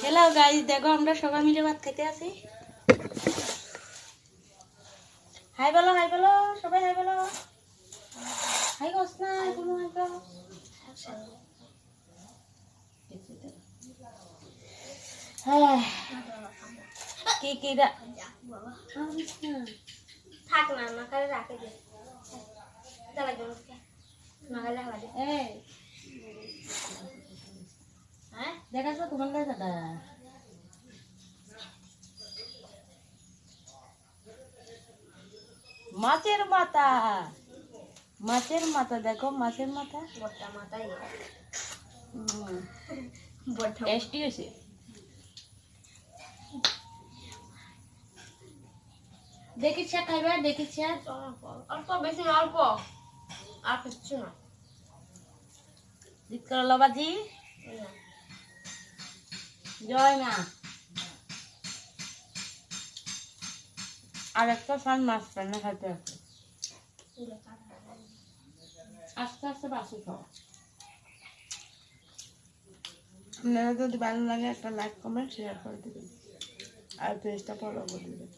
Hello guys দেখো আমরা সবাই মিলে ভাত খেতে আসি হাই বলো হাই বলো। সবাই হাই বলো। হাই কস না কোনো হাই হ্যাঁ। কি কি দা থাক না রাখে দে। না এই। হ্যাঁ দেখাছো তোমার কাছে দাদা মাছের মাথা মাছের মাথা দেখো মাছের মাথা বড়টা মাথায় হুম, বড়টা টেস্টি হয়েছে দেখিস খাইবে দেখিস অল্প অল্প বেশি না অল্প আর কিচ্ছু না দিক করলো বাজি এই না। জয় আর একটা ফান মাছ খাইতে আছে। আস্তে আস্তে বাসি আপনারা যদি ভালো লাগে একটা লাইক কমেন্ট শেয়ার করে দেবেন। আর পেজটা ফলো করে দেবেন।